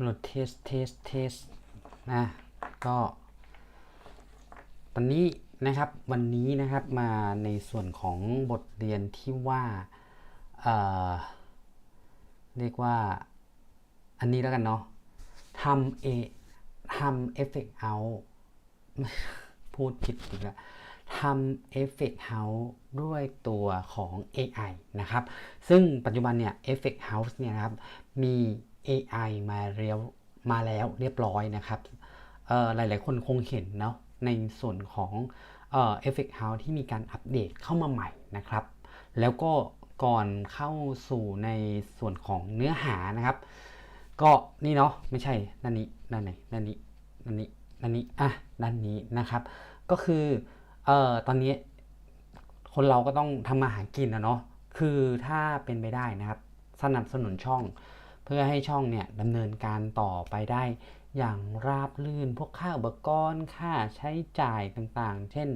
โหลดเทสเทสเทสนะก็วันนี้นะครับวันนี้นะครับมาในส่วนของบทเรียนที่ว่าเอ่อเรียกว่าอันนี้แล้วกันเนาะทำเอทำเอฟเฟกต์เอาพูดผิดอีกแล้วทำ Effect House ด้วยตัวของ AI นะครับ ซึ่งปัจจุบันเนี่ย Effect House เนี่ยนะครับ มี AI มาเรียวมาแล้วเรียบร้อยนะครับหลายๆคนคงเห็นเนาะในส่วนของเอ่อ Effect House ที่มีการอัปเดตเข้ามาใหม่นะครับ แล้วก็ก่อนเข้าสู่ในส่วนของเนื้อหานะครับ ก็นี่เนาะไม่ใช่ด้านนี้ด้านไหนด้านนี้ด้านนี้ด้านนี้อะด้านนี้นะครับ ก็คือเอ่อตอนนี้คนเราก็ต้องทำมาหากินนะเนาะคือถ้าเป็นไปได้นะครับ สนับสนุนช่อง เพื่อให้ช่องเนี่ยดำเนินการต่อไปได้อย่างราบรื่น พวกค่าอุปกรณ์ค่าใช้จ่ายต่างๆ เช่น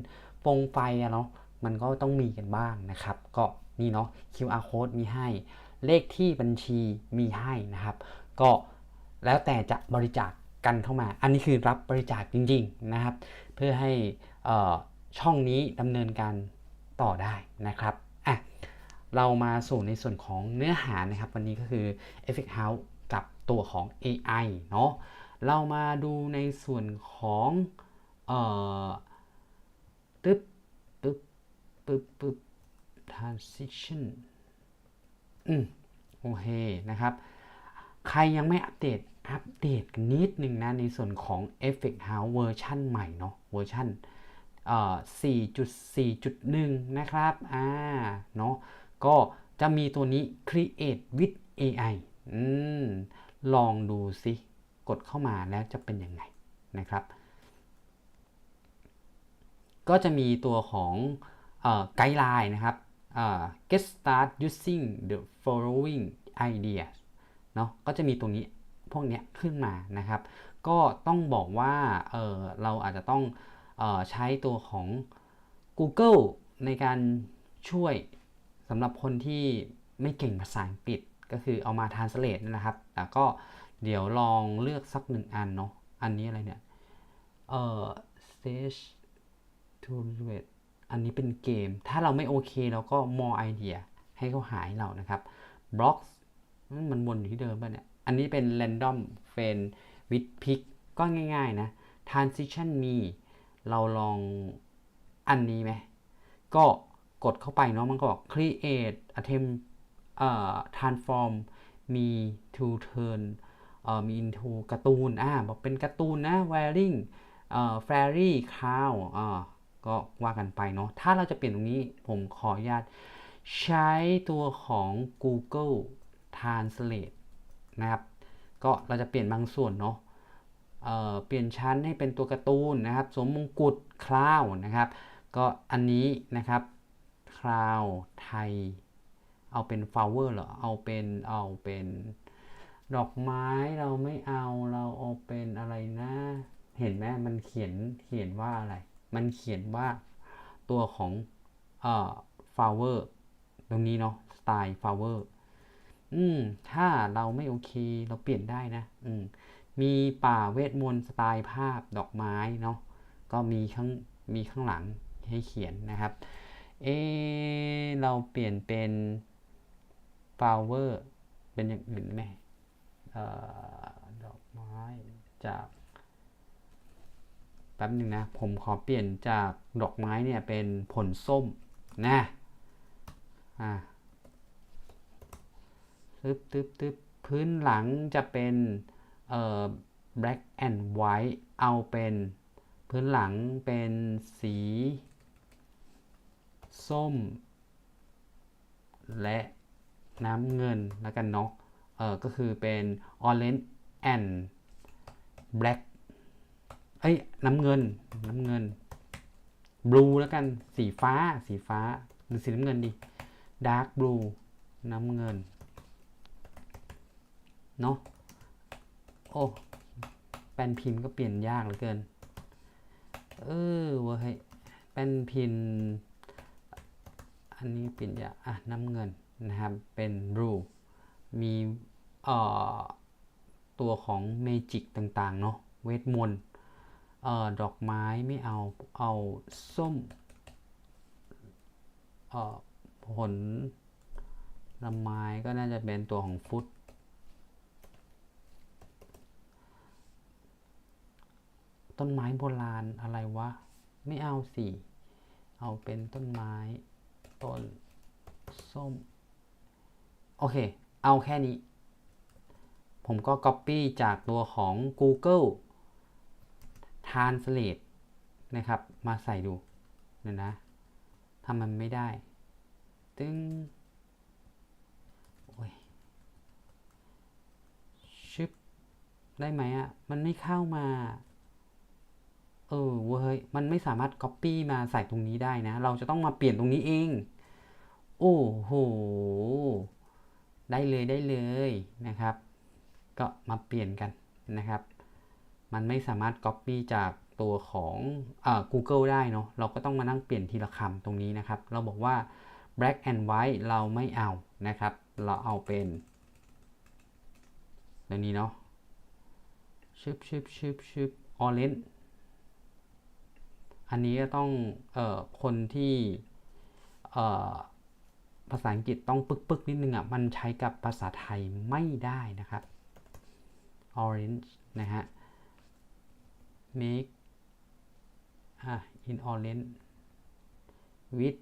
ปงไฟอะเนาะมันก็ต้องมีกันบ้างนะครับ ก็นี่เนาะ QR code มีให้ เลขที่บัญชีมีให้นะครับ ก็แล้วแต่จะบริจาคกันเข้ามา อันนี้คือรับบริจาคจริง ๆนะครับ เพื่อให้อ่อช่องนี้ดำเนินการต่อได้นะครับ เรามาสู่ในส่วนของเนื้อหานะครับ วันนี้ก็คือ Effect House กับตัวของ AI เนาะเรามาดูในส่วนของเอ่อตึ๊บปึ๊บปึ๊บปึ๊บ transition อืมโอเคนะครับ ใครยังไม่อัปเดตอัปเดตนนิดนึงนะ ในส่วนของ Effect House เวอร์ชันใหม่เนาะเวอร์ชันเอ่อ4.4.1 นะครับ อ่า เนาะ ก็จะมีตัวนี้ Create with AI อลองดูสิกดเข้ามาแล้วจะเป็นยังไงนะครับ ก็จะมีตัวของไกด์ไลน์นะครับ get start using the following ideas เนาะก็จะมีตรงนี้พวกเนี้ยขึ้นมานะครับ ก็ต้องบอกว่าเเราอาจจะต้องออใช้ตัวของ Google ในการช่วย สำหรับคนที่ไม่เก่งภาษาอังกฤษก็คือเอามา translate นั่นนะครับแต่ก็เดี๋ยวลองเลือกสักหนึ่งอันเนาะ อันนี้อะไรเนี่ย เออ stage to read อันนี้เป็นเกม ถ้าเราไม่โอเคเราก็ more idea ให้เขาหายเรานะครับ blocks มันวนอยู่ที่เดิมป่ะเนี่ย อันนี้เป็น random f r i e n d with pick ก็ง่ายๆนะ transition มีเราลองอันนี้ไหม ก็ กดเข้าไปเนาะมันก็บอก create attempt เอ่อ transform มี to turn เอ่อมี into การ์ตูนอ่าบอกเป็นการ์ตูนนะ wearing เอ่อ fairy cow อ่าก็ว่ากันไปเนาะถ้าเราจะเปลี่ยนตรงนี้ผมขออนุญาตใช้ตัวของ Google Translate นะครับ ก็เราจะเปลี่ยนบางส่วนเนาะเเปลี่ยนชั้นให้เป็นตัวการ์ตูนนะครับ สวมมงกุฎคลาวนะครับ ก็อันนี้นะครับ คลาวไทย เอาเป็น flower เหรอ เอาเป็นเอาเป็นดอกไม้เราไม่เอาเราเอาเป็นอะไรนะ เห็นไหมมันเขียนเขียนว่าอะไร มันเขียนว่าตัวของเอ่อ flower ตรงนี้เนาะสไตล์ flower อืม ถ้าเราไม่โอเคเราเปลี่ยนได้นะ อืม มีป่าเวทมนต์สไตล์ภาพดอกไม้เนาะ ก็มีข้างมีข้างหลังให้เขียนนะครับ เอเราเปลี่ยนเป็น flower เป็นอย่างอื่นไหมออดอกไม้จากแป๊บหนึ่งนะ ผมขอเปลี่ยนจากดอกไม้เนี่ยเป็นผลส้มนะอ่าตึ๊บตึ๊บตึ๊บพื้นหลังจะเป็นเอ่อ black and white เอาเป็น พื้นหลังเป็นสี ส้ม และน้ำเงินแล้วกันเนาะ เออก็คือเป็น orange and black เอ้ยน้ำเงิน น้ำเงิน blue แล้วกัน สีฟ้า สีฟ้า หรือสีน้ำเงินดี dark blue น้ำเงิน เนาะ โอ้ แป้นพิมพ์ก็เปลี่ยนยากเหลือเกิน เออเว้ยแป้นพิมพ์ อันนี้เปลี่ยนยาอะน้ำเงินนะครับ เป็น blue มีตัวของเมจิกต่างๆ เนาะเวทมนต์ดอกไม้ไม่เอา เอาส้มผลลไม้ก็น่าจะเป็นตัวของฟุตต้นไม้โบราณอะไรวะ ไม่เอาสิ เอาเป็นต้นไม้ ต้นส้ม โอเค เอาแค่นี้ ผมก็ Copy จากตัวของ Google Translate นะครับ มาใส่ดูเดี๋ยนะทำมันไม่ได้ ตึงโอ้ยชึบได้ไหมอะ่ะ มันไม่เข้ามา เออเว้ย มันไม่สามารถ Copy มาใส่ตรงนี้ได้นะ เราจะต้องมาเปลี่ยนตรงนี้เอง โอ้โห ได้เลยได้เลยนะครับ ก็มาเปลี่ยนกันนะครับ มันไม่สามารถ Copy จากตัวของอ Google ได้เนาะ เราก็ต้องมานั่งเปลี่ยนทีละคำตรงนี้นะครับ เราบอกว่า black and white เราไม่เอานะครับ เราเอาเป็นตัวนี้เนาะชึบชึบชึบชึบ orange อันนี้ก็ต้อง เอ่อ คนที่ เอ่อ ภาษาอังกฤษต้องปึกปึกนิดนึงอะมันใช้กับภาษาไทยไม่ได้นะครับ orange นะฮะ make อะ in orange with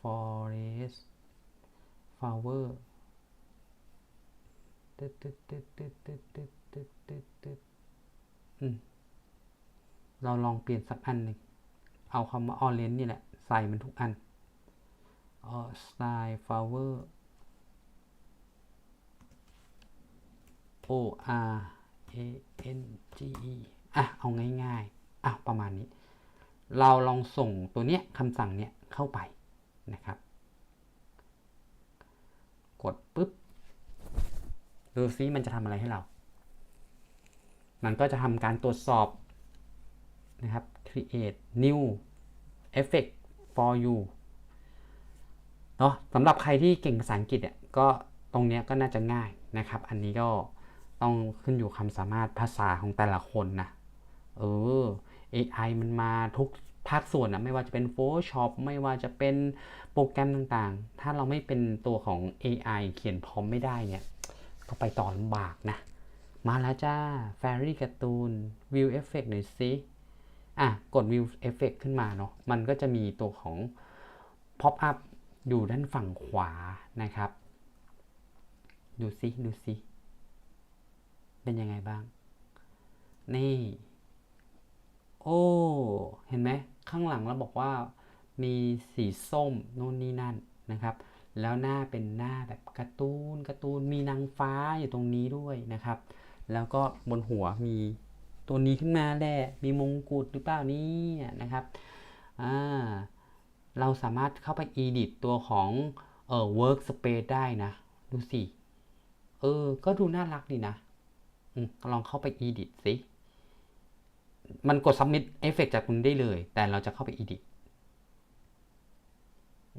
forest flower ตึ๊ดตึ๊ดตึ๊ดตึ๊ดตึ๊ดตึ๊ดตึ๊ดตึ๊ดตึ๊ดเราลองเปลี่ยนสักอันหนึ่งเอาคำว่า orange นี่แหละ ใส่มันทุกอัน เออ style flower o r a n g e อะ เอาง่ายๆ อะ ประมาณนี้ เราลองส่งตัวเนี้ยคำสั่งเนี้ยเข้าไปนะครับ กดปุ๊บ ดูซิมันจะทำอะไรให้เรา มันก็จะทำการตรวจสอบนะครับ create new effect for you เนาะสำหรับใครที่เก่งภาษาอังกฤษเนี่ยก็ตรงเนี้ยก็น่าจะง่ายนะครับ อันนี้ก็ต้องขึ้นอยู่ความสามารถภาษาของแต่ละคนนะเออ AI มันมาทุกภาคส่วนนะไม่ว่าจะเป็น Photoshop ไม่ว่าจะเป็นโปรแกรมต่างๆ ถ้าเราไม่เป็นตัวของ AI เขียนพร้อมไม่ได้เนี่ย ก็ไปต่อลำบากนะ มาแล้วจ้า Fairy การ์ตูน View Effect หน่อยสิอะ กด View Effect ขึ้นมาเนาะมันก็จะมีตัวของ Pop up อยู่ด้านฝั่งขวานะครับ ดูซิดูซิเป็นยังไงบ้าง นี่ โอ้ เห็นไหมข้างหลังเราบอกว่ามีสีส้มโน่นนี่นั่นนะครับ แล้วหน้าเป็นหน้าแบบการ์ตูนการ์ตูนมีนางฟ้าอยู่ตรงนี้ด้วยนะครับ แล้วก็บนหัวมีตัวนี้ขึ้นมาแหละมีมงกุฎหรือเปล่านี่นะครับอ่า เราสามารถเข้าไป edit ตัวของเอ่อ workspace ได้นะ ดูสิ เออ ก็ดูน่ารักดีนะอลองเข้าไป edit สิ มันกด submit effect จากคุณได้เลย แต่เราจะเข้าไป edit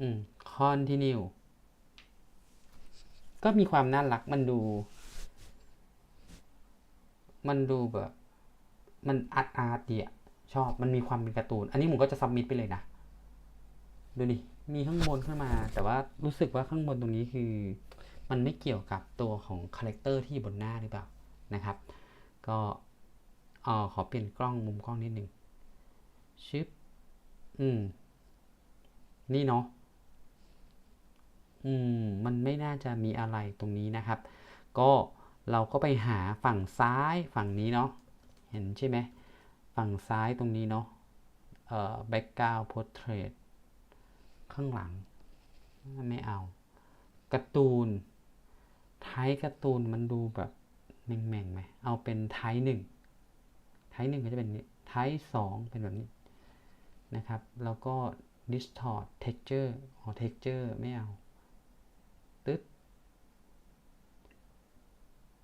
อืม continue ก็มีความน่ารักมันดู มันดูแบบ มันอาร์ตอาร์ตดีอะชอบ มันมีความเป็นการ์ตูน อันนี้ผมก็จะ submit ไปเลยนะ ดูดิมีข้างบนขึ้นมา แต่ว่ารู้สึกว่าข้างบนตรงนี้คือ มันไม่เกี่ยวกับตัวของคาแรคเตอร์ที่บนหน้าหรือเปล่านะครับ ก็ออขอเปลี่ยนกล้องมุมกล้องนิดนึงชิปอืม นี่เนาะอืม มันไม่น่าจะมีอะไรตรงนี้นะครับ ก็เราก็ไปหาฝั่งซ้ายฝั่งนี้เนาะเห็นใช่ไหม ฝั่งซ้ายตรงนี้เนาะเอ่อ background portrait ข้างหลัง ไม่เอาการ์ตูนไทยการ์ตูนมันดูแบบแม่งๆไหมเอาเป็นไทยหนึ่งไทยหนึ่งก็จะเป็นนี้ไทยสองเป็นแบบนี้นะครับ แล้วก็ distort texture อ๋อ texture ไม่เอา ตึ๊ด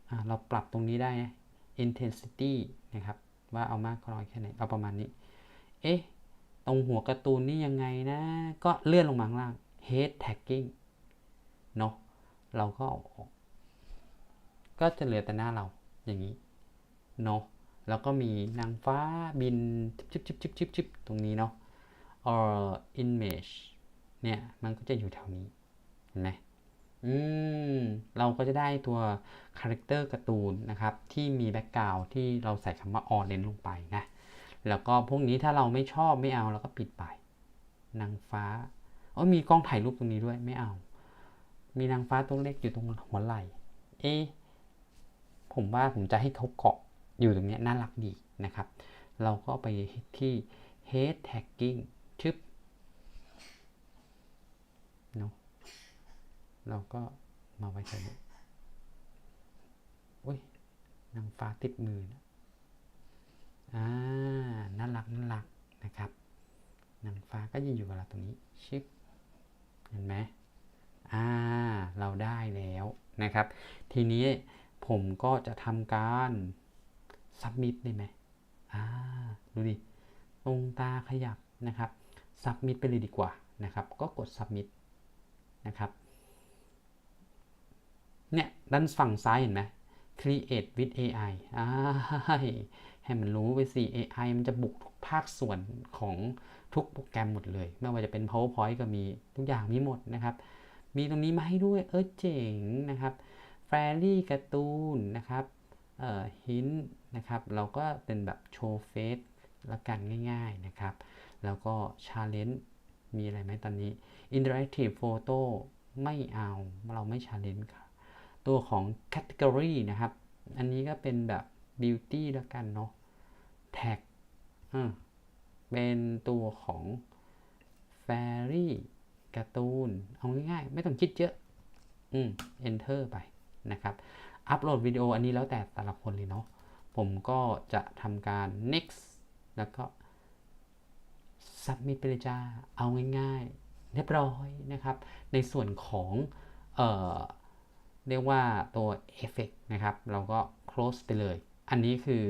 อ่าเราปรับตรงนี้ได้ intensity นะครับ ว่าเอามากน้อยแค่ไหน เอาประมาณนี้ เอ๊ะ ตรงหัวการ์ตูนนี่ยังไงนะ ก็เลื่อนลงมาข้างล่าง head tagging เนาะเราก็เอาออก ก็จะเหลือแต่หน้าเราอย่างนี้เนาะแล้วก็มีนางฟ้าบินชิบชิบชิบชิบชิบตรงนี้เนาะ or image เนี่ยมันก็จะอยู่แถวนี้ เห็นไหมอืม เราก็จะได้ตัวคาแรคเตอร์การ์ตูนนะครับ ที่มีแบ็กกราวที่เราใส่คำว่า orange ลงไปนะ แล้วก็พวกนี้ถ้าเราไม่ชอบไม่เอาเราก็ปิดไป นางฟ้าโอ้มีกล้องถ่ายรูปตรงนี้ด้วยไม่เอา มีนางฟ้าตัวเล็กอยู่ตรงหัวไหล่ เอ๊ผมว่าผมจะให้เขาเกาะอยู่ตรงนี้น่ารักดีนะครับ เราก็ไปที่ head tagging ชึบเนาะเราก็มาไว้ใส่นี้อุ้ยนางฟ้าติดมือนะ อ่าน่ารักน่ารักนะครับนางฟ้าก็จะอยู่กับเราตรงนี้ชิปเห็นไหมอ่า เราได้แล้วนะครับ ทีนี้ผมก็จะทำการ submit ได้ไหมอ่า ดูดิ ตรงตาขยับนะครับ submit ไปเลยดีกว่านะครับ ก็กด submit นะครับ เนี่ย ด้านฝั่งซ้ายเห็นไหม create with AI อ่า ให้มันรู้ไปสิ AI มันจะบุกทุกภาคส่วนของทุกโปรแกรมหมดเลย ไม่ว่าจะเป็น PowerPoint ก็มีทุกอย่างมีหมดนะครับ มีตรงนี้มาให้ด้วยเออเจ๋งนะครับแฟรี่การ์ตูนนะครับเอ่อหินนะครับ เราก็เป็นแบบโชว์เฟซละกันง่ายๆนะครับ แล้วก็ชาเลนจ์มีอะไรไหมตอนนี้ Interactive Photo ไม่เอาเราไม่ชาเลนจ์ค่ะตัวของ Category นะครับ อันนี้ก็เป็นแบบ Beauty ละกันเนาะ Tag เป็นตัวของ Fairy การ์ตูน เอาง่ายๆ ไม่ต้องคิดเยอะ อืม Enter ไปนะครับ อัปโหลดวิดีโออันนี้แล้วแต่แต่ละคนเลยเนาะ ผมก็จะทำการ next แล้วก็ submit ไปเลยจ้า เอาง่ายๆ เรียบร้อยนะครับ ในส่วนของ เอ่อ เรียกว่าตัว effect นะครับ เราก็ close ไปเลย อันนี้คือ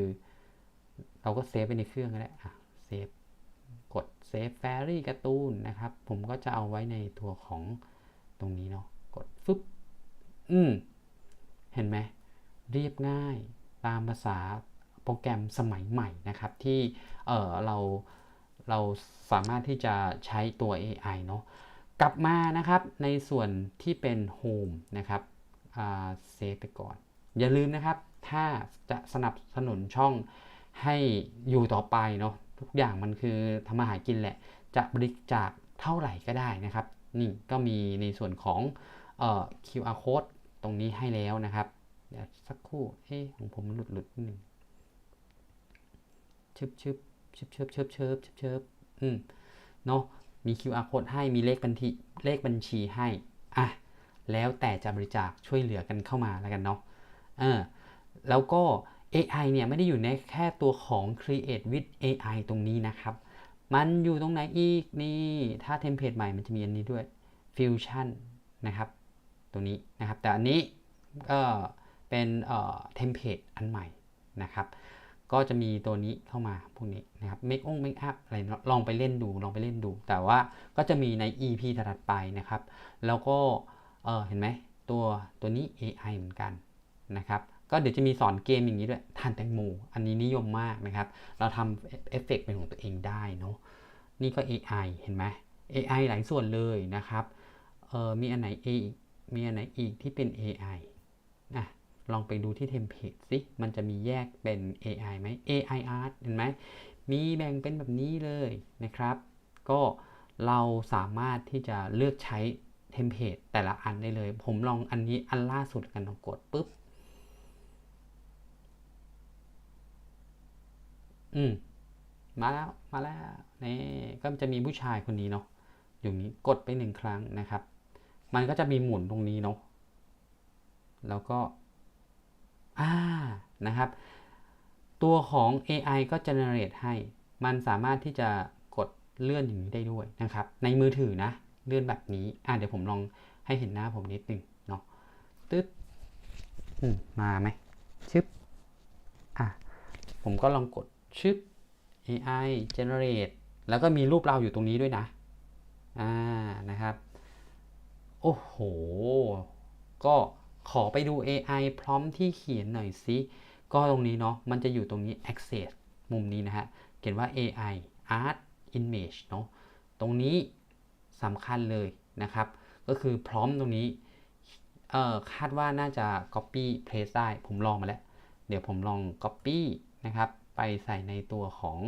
เราก็เซฟไปในเครื่องก็ได้อะเซฟกดเซฟ fairy การ์ตูนนะครับ ผมก็จะเอาไว้ในตัวของตรงนี้เนาะกดฟึบอืมเห็นไหมเรียบง่ายตามภาษาโปรแกรมสมัยใหม่นะครับ ที่เออเราเราสามารถที่จะใช้ตัว AI เนาะกลับมานะครับในส่วนที่เป็น Home นะครับเซฟไปก่อน อย่าลืมนะครับ ถ้าจะสนับสนุนช่อง ให้อยู่ต่อไปเนาะทุกอย่างมันคือทำมาหากินแหละ จะบริจาคเท่าไหร่ก็ได้นะครับ นี่ก็มีในส่วนของเอ่อ QR code ตรงนี้ให้แล้วนะครับเดี๋ยวสักครู่เอ๊ของผมหลุดหลุดนิดนึงชึบชึบชึบชึบชึบชึบชึบชึบอืมเนาะมี QR code ให้มีเลขบัญชีเลขบัญชีให้อะแล้วแต่จะบริจาคช่วยเหลือกันเข้ามาแล้วกันเนาะเออแล้วก็ AI เนี่ยไม่ได้อยู่ในแค่ตัวของ Create with AI ตรงนี้นะครับ มันอยู่ตรงไหนอีกนี่ถ้าเทมเพลตใหม่มันจะมีอันนี้ด้วย Fusion นะครับตรงนี้นะครับแต่อันนี้ก็เป็นเทมเพลตอันใหม่นะครับก็จะมีตัวนี้เข้ามาพวกนี้นะครับ make on make up อะไรลองไปเล่นดูลองไปเล่นดู แต่ว่าก็จะมีใน EP ถัดไปนะครับ แล้วก็เเห็นไหมตัวตัวนี้ AI เหมือนกันนะครับ ก็เดี๋ยวจะมีสอนเกมอย่างนี้ด้วยทานแตงโมอันนี้นิยมมากนะครับ เราทำเอฟเฟกเป็นของตัวเองได้เนาะนี่ก็ AI เห็นไหม AI หลายส่วนเลยนะครับเออมีอันไหน A มีอันไหนอีกที่เป็น AI นะลองไปดูที่เทมเพลตสิมันจะมีแยกเป็น AI ไหม AI art เห็นไหมมีแบ่งเป็นแบบนี้เลยนะครับ ก็เราสามารถที่จะเลือกใช้เทมเพลตแต่ละอันได้เลย ผมลองอันนี้อันล่าสุดกันลองกดปุ๊บ อืม มาแล้ว มาแล้ว นี่ ก็จะมีผู้ชายคนนี้เนาะ อยู่นี้กดไปหนึ่งครั้งนะครับ มันก็จะมีหมุนตรงนี้เนาะ แล้วก็ อ่า นะครับ ตัวของ AI ก็ generate ให้ มันสามารถที่จะกดเลื่อนอย่างนี้ได้ด้วยนะครับ ในมือถือนะ เลื่อนแบบนี้ อ่าเดี๋ยวผมลองให้เห็นหน้าผมนิดนึงเนาะ ตึ๊ดมมาไหมชึบอะ ผมก็ลองกด ชึบ AI generate แล้วก็มีรูปเราอยู่ตรงนี้ด้วยนะ อ่า นะครับ โอ้โห ก็ขอไปดู AI พร้อมที่เขียนหน่อยสิก็ตรงนี้เนาะ มันจะอยู่ตรงนี้ access มุมนี้นะฮะ เขียนว่า AI art image เนาะ ตรงนี้สำคัญเลยนะครับ ก็คือพร้อมตรงนี้ เอ่อ คาดว่าน่าจะ copy paste ได้ ผมลองมาแล้ว เดี๋ยวผมลอง copy นะครับ ไปใส่ในตัวของ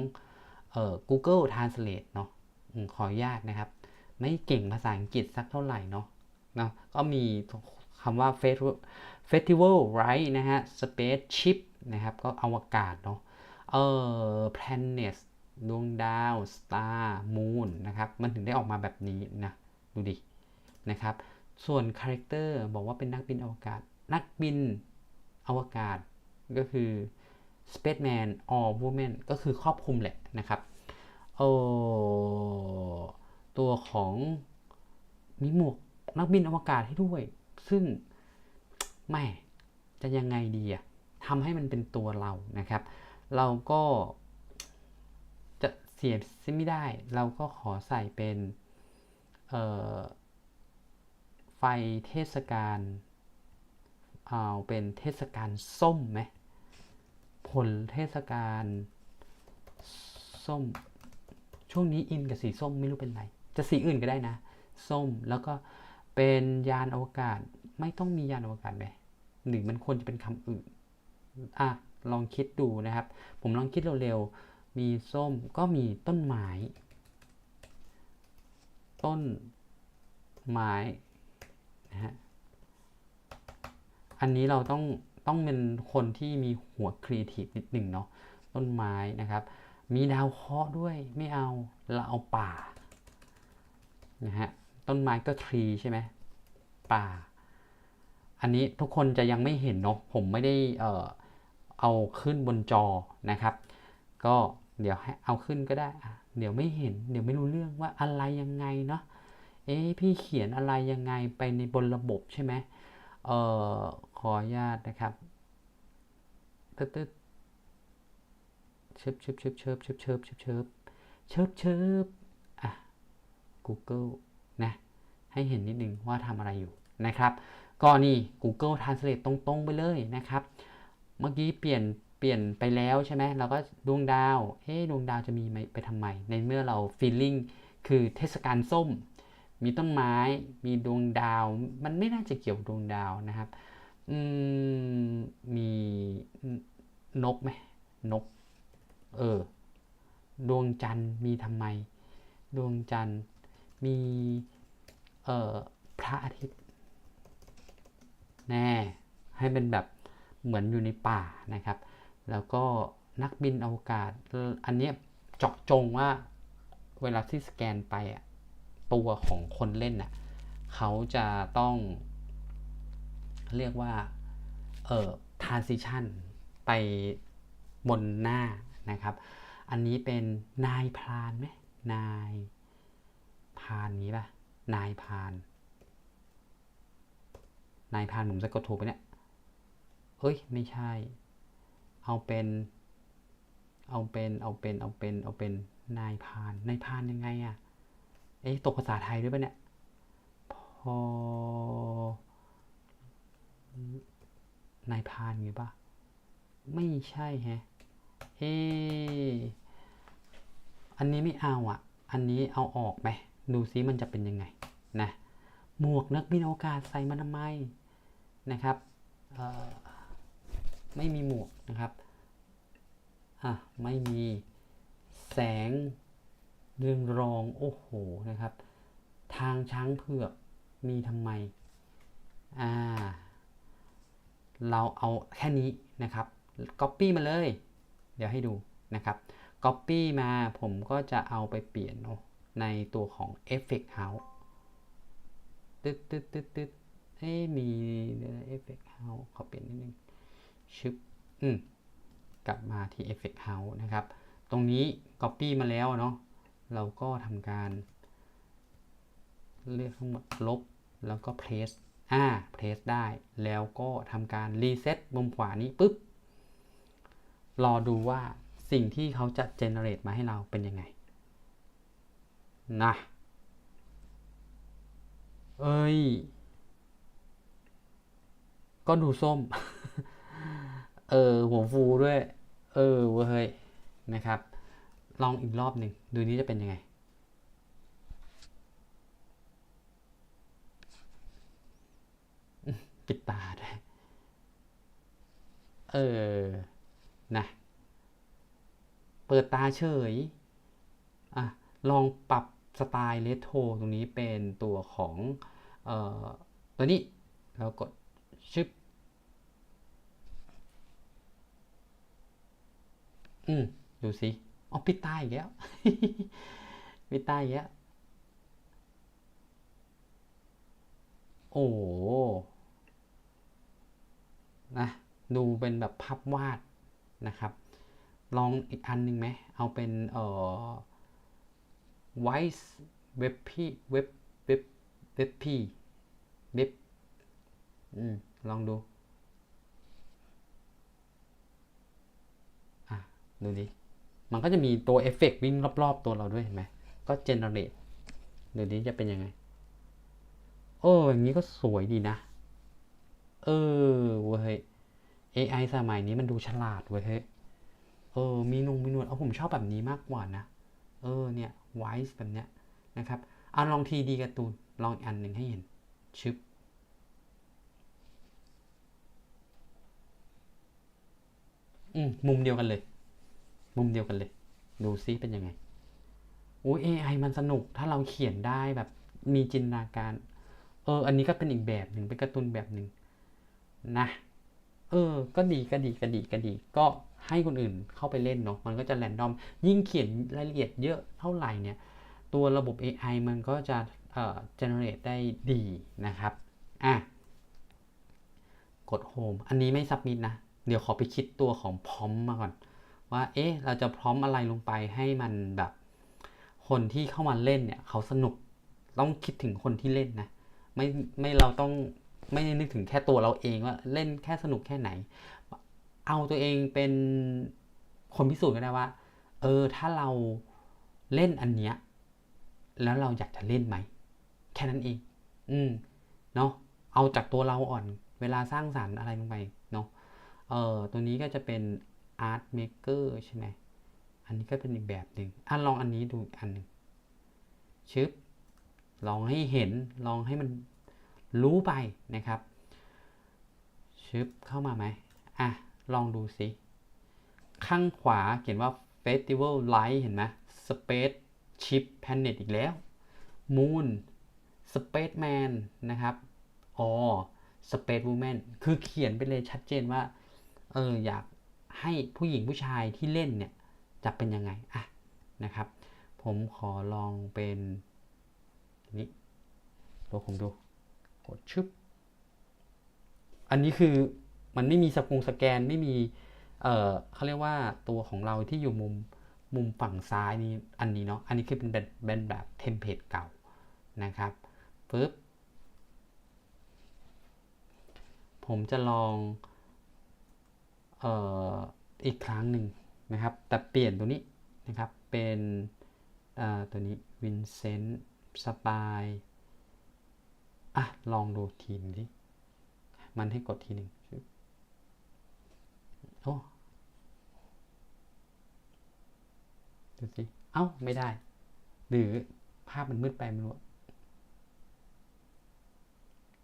เอ่อ Google Translate เนาะขออนุญาตนะครับ ไม่เก่งภาษาอังกฤษสักเท่าไหร่เนาะเนาะก็มีคำว่า festival right นะฮะ spaceship นะครับ ก็อวกาศเนาะเอ่อ planet ดวงดาว star moon นะครับ มันถึงได้ออกมาแบบนี้นะ ดูดิ นะครับ ส่วน character บอกว่าเป็นนักบินอวกาศ นักบินอวกาศก็คือ spaceman or woman ก็คือครอบคลุมแหละนะครับเออตัวของมีหมวกนักบินอวกาศให้ด้วย ซึ่งแม่จะยังไงดีอะทำให้มันเป็นตัวเรานะครับ เราก็จะเสียซิไม่ได้ เราก็ขอใส่เป็นเไฟเทศกาลเอาเป็นเทศกาลส้มไหม ผลเทศกาลส้ม ช่วงนี้อินกับสีส้มไม่รู้เป็นไร จะสีอื่นก็ได้นะ ส้มแล้วก็เป็นยานอวกาศไม่ต้องมียานอวกาศไหมหรือมันควรจะเป็นคำอื่นอะลองคิดดูนะครับ ผมลองคิดเร็วๆ มีส้มก็มีต้นไม้ ต้นไม้นะฮะ อันนี้เราต้อง ต้องเป็นคนที่มีหัวครีเอทีฟนิดหนึ่งเนาะต้นไม้นะครับ มีดาวเคราะห์ด้วยไม่เอาเราเอาป่านะฮะต้นไม้ก็ทรีใช่ไหมป่า อันนี้ทุกคนจะยังไม่เห็นเนาะผมไม่ได้เอ่อเอาขึ้นบนจอนะครับ ก็เดี๋ยวให้เอาขึ้นก็ได้เดี๋ยวไม่เห็น เดี๋ยวไม่รู้เรื่องว่าอะไรยังไงเนาะเอ๊ะพี่เขียนอะไรยังไงไปในบนระบบใช่ไหมเอ่อ ขออนุญาตนะครับตึ๊ดตึ๊ดเชิบเชิบเชิบเชิบเชิบเชิบเชิบเชิบเชิบเชิบอะ Google นะ ให้เห็นนิดนึงว่าทำอะไรอยู่นะครับ ก็นี่ Google Translate ตรง ๆ ไปเลยนะครับ เมื่อกี้เปลี่ยนเปลี่ยนไปแล้วใช่ไหมเราก็ดวงดาว เฮ้ดวงดาวจะมีไปทำไม ในเมื่อเรา feeling คือเทศกาลส้ม มีต้นไม้ มีดวงดาว มันไม่น่าจะเกี่ยวดวงดาวนะครับ อืมมีนกไหมนก เออ ดวงจันทร์มีทำไม ดวงจันทร์มีเอ่อพระอาทิตย์ แน่ ให้เป็นแบบเหมือนอยู่ในป่านะครับ แล้วก็นักบินอวกาศ อันนี้เจาะจงว่าเวลาที่สแกนไปอะตัวของคนเล่นน่ะเขาจะต้อง เรียกว่าเอ่อ transition ไปบนหน้านะครับ อันนี้เป็นนายพรานไหมนายพรานนี้ปะนายพราน นายพรานผมสะกดถูกไปเนี่ยเฮ้ยไม่ใช่ เอาเป็น เอาเป็นเอาเป็นเอาเป็นเอาเป็นนายพานนายพานยังไงอะเอ๊ะตกภาษาไทยด้วยปะเนี่ยพอ นายพานไงปะไม่ใช่แฮะเอออันนี้ไม่เอาอะ อันนี้เอาออกไหมดูซิมันจะเป็นยังไงนะหมวกนักบินอวกาศใส่มาทำไมนะครับไม่มีหมวกนะครับอะไม่มีแสงเรืองรองโอ้โหนะครับ ทางช้างเผือกมีทำไมอ่า เราเอาแค่นี้นะครับ Copy มาเลย เดี๋ยวให้ดูนะครับ Copy มาผมก็จะเอาไปเปลี่ยนในตัวของ Effect House ตึ๊ดตึ๊ดตึ๊ดตึ๊ดเอ้มี Effect House ขอเปลี่ยนนิดนึงชึบอืมกลับมาที่ Effect House นะครับ ตรงนี้ Copy มาแล้วเนาะเราก็ทำการ เลือกทั้งหมดลบแล้วก็ Place อ่า Place ได้ แล้วก็ทำการ Reset มุมขวานี้ปุ๊บ รอดูว่าสิ่งที่เขาจะ generate มาให้เราเป็นยังไง นะ เอ้ย ก็ดูส้ม เออ หัวฟูด้วย เออเว้ยนะครับ ลองอีกรอบหนึ่ง ดูนี้จะเป็นยังไง ปิดตาด้วยเออนะเปิดตาเฉยอะลองปรับสไตล์เลโทตรงนี้เป็นตัวของเอ่อตัวนี้แล้วกดชึบอืมดูสิอ๋อปิดตาอีกแล้วปิดตาอีกแล้วโอ้นะ ดูเป็นแบบภาพวาดนะครับ ลองอีกอันหนึ่งไหมเอาเป็นเอ่อ Wise Web P Web Web Web P Web อืมลองดู อะ ดูดิ มันก็จะมีตัวเอฟเฟกต์วิ่งรอบ ๆ ตัวเราด้วยเห็นไหม ก็เจเนเรตดูดิจะเป็นยังไงเอออย่างนี้ก็สวยดีนะ เออเว้ย AI สมัยนี้มันดูฉลาดเว้ยเฮ้ยเออ มีนงมีนวลเอาผมชอบแบบนี้มากกว่านะ เออ เนี่ยไวส์แบบเนี้ยนะครับเอาลองทีดีการ์ตูน ลองอันหนึ่งให้เห็น ชึบ อืม มุมเดียวกันเลย มุมเดียวกันเลย ดูซิเป็นยังไงโอ้ย AI มันสนุก ถ้าเราเขียนได้แบบมีจินตนาการ เออ อันนี้ก็เป็นอีกแบบหนึ่ง เป็นการ์ตูนแบบหนึ่งนะ เออ ก็ดีก็ดีก็ดีก็ดี ก็ให้คนอื่นเข้าไปเล่นเนาะ มันก็จะแรนดอม ยิ่งเขียนรายละเอียดเยอะเท่าไหร่เนี่ย ตัวระบบ AI มันก็จะเอ่อ generate ได้ดีนะครับ อะ กด Home อันนี้ไม่ซับมิดนะ เดี๋ยวขอไปคิดตัวของพร้อมมาก่อน ว่า เอ๊ะ เราจะพร้อมอะไรลงไปให้มันแบบ คนที่เข้ามาเล่นเนี่ย เขาสนุก ต้องคิดถึงคนที่เล่นนะ ไม่ ไม่ เราต้อง ไม่ได้นึกถึงแค่ตัวเราเองว่าเล่นแค่สนุกแค่ไหน เอาตัวเองเป็นคนพิสูจน์ก็ได้ว่า เออถ้าเราเล่นอันเนี้ยแล้วเราอยากจะเล่นไหม แค่นั้นเอง อืมเนาะเอาจากตัวเราอ่อน เวลาสร้างสรรค์อะไรลงไปเนาะเออตัวนี้ก็จะเป็น Art Maker ใช่ไหมอันนี้ก็เป็นอีกแบบหนึ่งอะลองอันนี้ดูอีกอันหนึ่งชึบลองให้เห็นลองให้มัน รู้ไปนะครับชึบเข้ามาไหมอะ ลองดูสิ ข้างขวาเขียนว่า Festival Light เห็นไหม Space Ship Planet อีกแล้ว Moon Space Man นะครับ อ๋อ Space Woman คือเขียนไปเลยชัดเจนว่า เออ อยากให้ผู้หญิงผู้ชายที่เล่นเนี่ย จะเป็นยังไง อะ นะครับ ผมขอลองเป็นนี้ตัวผมดู กดชึบ อันนี้คือมันไม่มีสกงสแกนไม่มีเอ่อเขาเรียกว่าตัวของเราที่อยู่มุมมุมฝั่งซ้ายนี้อันนี้เนาะอันนี้คือเป็นแบบเป็นแบบเทมเพลตเก่านะครับปึ๊บผมจะลองเอ่ออีกครั้งหนึ่งนะครับ แต่เปลี่ยนตัวนี้นะครับเป็นตัวนี้วินเซนต์สปาย อะ ลองดูทีนึงดิมันให้กดทีหนึ่งโอ้ดูสิ เอ้า ไม่ได้ หรือภาพมันมืดไปไม่รู้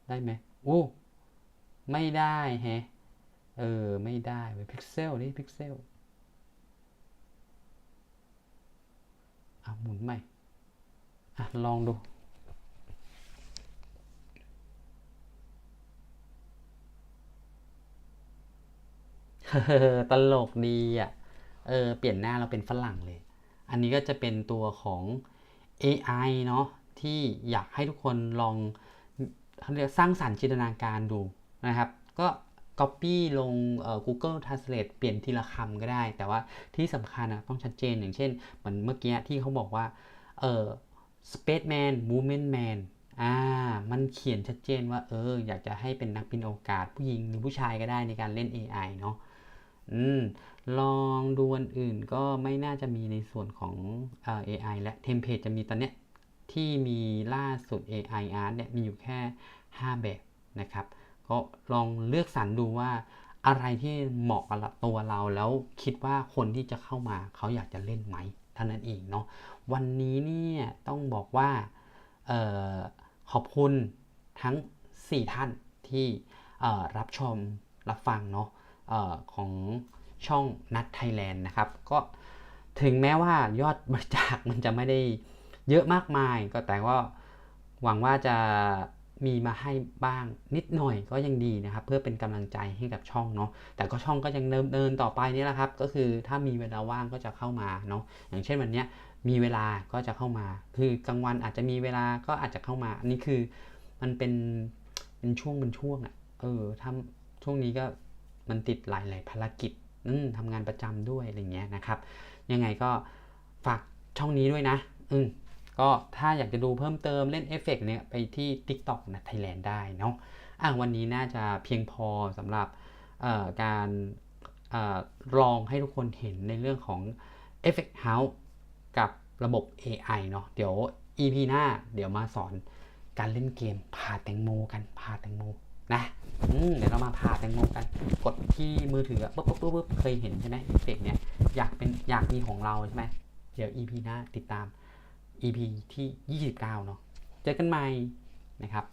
ได้ไหมโอ้ไม่ได้แฮะ เออ ไม่ได้เว้ยพิกเซลนี่พิกเซลอะหมุนใหม่ อะ ลองดู ตลกดีอะ เออ เปลี่ยนหน้าเราเป็นฝรั่งเลย อันนี้ก็จะเป็นตัวของ AI เนาะที่อยากให้ทุกคนลองเขาเรียกสร้างสรรค์จินตนาการดูนะครับ ก็ Copy ลง Google Translate เปลี่ยนทีละคำก็ได้ แต่ว่าที่สำคัญนะต้องชัดเจนอย่างเช่นเหมือนเมื่อกี้ที่เขาบอกว่าเออ Spaceman Movement Man อ่า มันเขียนชัดเจนว่า เออ อยากจะให้เป็นนักบินอกาศผู้หญิงหรือผู้ชายก็ได้ในการเล่น AI เนาะ ลองดูอันอื่นก็ไม่น่าจะมีในส่วนของเอ่อ AI และเทมเพลตจะมีตอนเนี้ยที่มีล่าสุด AI Art เนี่ยมีอยู่แค่ 5 แบบนะครับ ก็ลองเลือกสรรดูว่าอะไรที่เหมาะกับตัวเราแล้วคิดว่าคนที่จะเข้ามาเขาอยากจะเล่นไหมเท่านั้นเองเนาะวันนี้เนี่ยต้องบอกว่าออขอบคุณทั้ง 4 ท่านที่รับชมรับฟังเนาะ ออของช่องนัดไทยแลนด์นะครับ ก็ถึงแม้ว่ายอดบริจาคมันจะไม่ได้เยอะมากมาย ก็แต่ว่าหวังว่าจะมีมาให้บ้างนิดหน่อยก็ยังดีนะครับ เพื่อเป็นกำลังใจให้กับช่องเนาะแต่ก็ช่องก็ยังเดินเดินต่อไปนี่แหละครับ ก็คือถ้ามีเวลาว่างก็จะเข้ามาเนาะอย่างเช่นวันนี้มีเวลาก็จะเข้ามา คือกลางวันอาจจะมีเวลาก็อาจจะเข้ามาอันนี้คือมันเป็นเป็นช่วงเป็นช่วงอะ่ะเออทำช่วงนี้ก็ มันติดหลายๆภารกิจทำงานประจำด้วยอะไรเงี้ยนะครับ ยังไงก็ฝากช่องนี้ด้วยนะ อืมก็ถ้าอยากจะดูเพิ่มเติมเล่นเอฟเฟกต์เนี่ยไปที่ TikTok นะไทยแลนด์ได้เนาะอะวันนี้น่าจะเพียงพอสำหรับการออลองให้ทุกคนเห็นในเรื่องของ Effect House กับระบบ AI เนาะเดี๋ยว EP หน้าเดี๋ยวมาสอนการเล่นเกมพาแตงโมกันพาแตงโม นะอืมเดี๋ยวเรามาพาแตงโมกัน กดที่มือถือปุ๊บปุ๊บปุ๊บเคยเห็นใช่ไหมเอฟเฟกเนี้ยอยากเป็นอยากมีของเราใช่ไหมเดี๋ยว EP หน้าติดตาม EP ที่ 29 เนาะเจอกันใหม่นะครับ